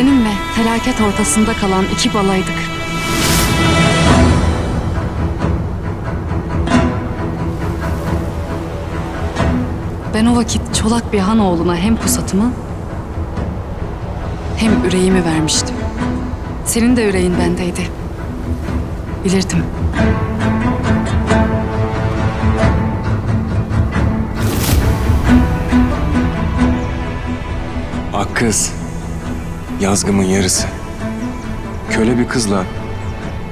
Seninle felaket ortasında kalan iki balaydık. Ben o vakit çolak bir han oğluna hem pusatımı hem yüreğimi vermiştim. Senin de yüreğin bendeydi. Bilirdim. Akkız, yazgımın yarısı. Köle bir kızla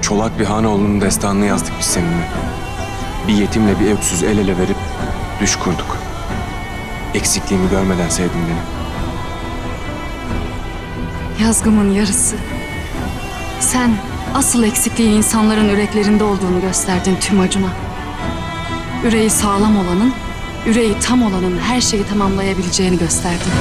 çolak bir hanoğlunun destanını yazdık biz seninle. Bir yetimle bir öksüz el ele verip düş kurduk. Eksikliğimi görmeden sevdin beni. Yazgımın yarısı. Sen asıl eksikliği insanların yüreklerinde olduğunu gösterdin tüm acına. Yüreği sağlam olanın, yüreği tam olanın her şeyi tamamlayabileceğini gösterdin.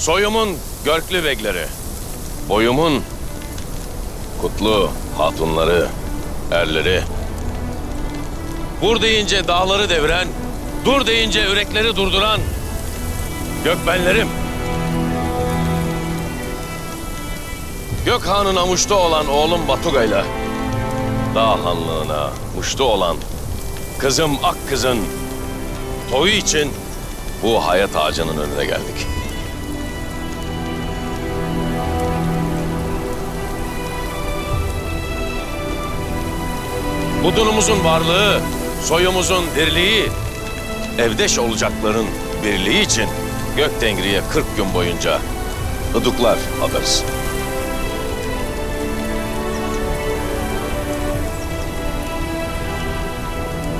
Soyumun görklü begleri, boyumun kutlu hatunları, erleri. Vur deyince dağları deviren, dur deyince yürekleri durduran gökbenlerim. Gökhan'ın muştu olan oğlum Batugay'la dağ hanlığına muştu olan kızım Ak kızın toyu için bu hayat ağacının önüne geldik. Budunumuzun varlığı, soyumuzun dirliği, evdeş olacakların birliği için Göktengri'ye 40 gün boyunca ıdıklar adarız.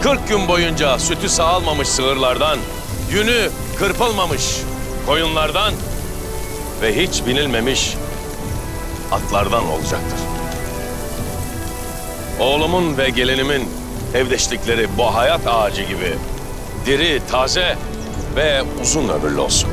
Kırk gün boyunca sütü sağalmamış sığırlardan, yünü kırpılmamış koyunlardan ve hiç binilmemiş atlardan olacaktır. Oğlumun ve gelinimin evdeşlikleri bu hayat ağacı gibi diri, taze ve uzun ömürlü olsun.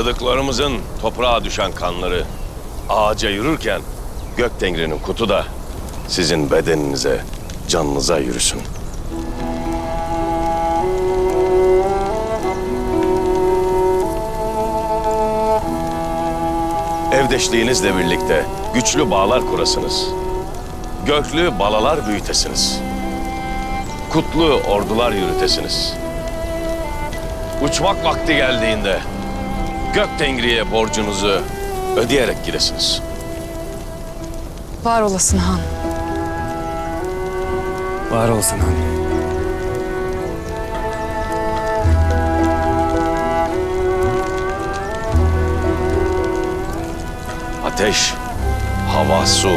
Idıklarımızın toprağa düşen kanları ağaca yürürken Göktengri'nin kutu da sizin bedeninize, canınıza yürüsün. Evdeşliğinizle birlikte güçlü bağlar kurasınız. Göklü balalar büyütesiniz. Kutlu ordular yürütesiniz. Uçmak vakti geldiğinde Göktengri'ye borcunuzu ödeyerek gidesiniz. Var olasın han. Var olsun han. Ateş, hava, su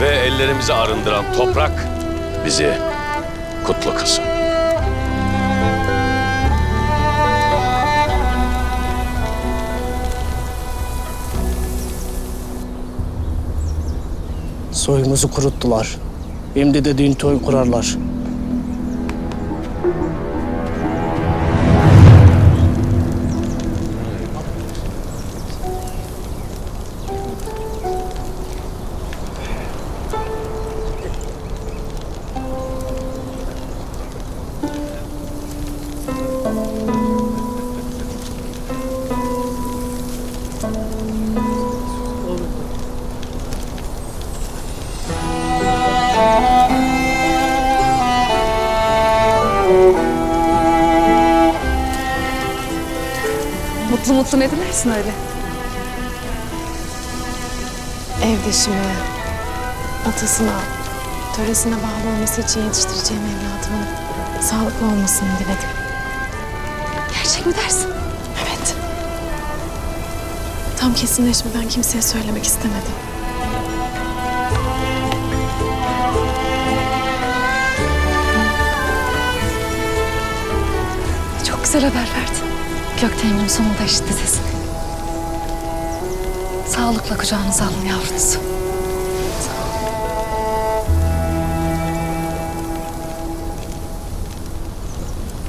ve ellerimizi arındıran toprak bizi kutlu kılsın. Soyumuzu kuruttular. Şimdi de din toy kurarlar. Mutlu mutlu ne dilersin öyle? Evdeşime, atasına, töresine bağlı olması için yetiştireceğim evladımın sağlıklı olmasını diledim. Gerçek mi dersin? Evet. Tam kesinleşmeden kimseye söylemek istemedim. Çok güzel haber verdin. Gökten'in sonunda işitti sesini. Sağlıkla kucağınıza alın yavrunuzu.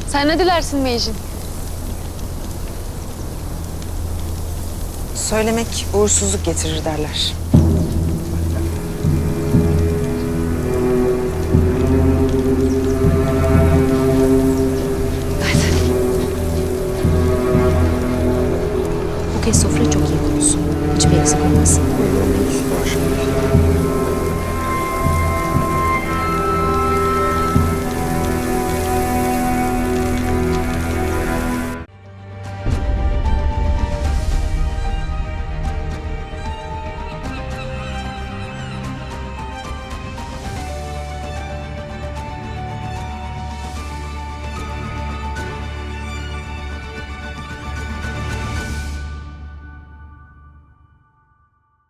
Sen ne dilersin Mecin? Söylemek uğursuzluk getirir derler. anos de meia circulação.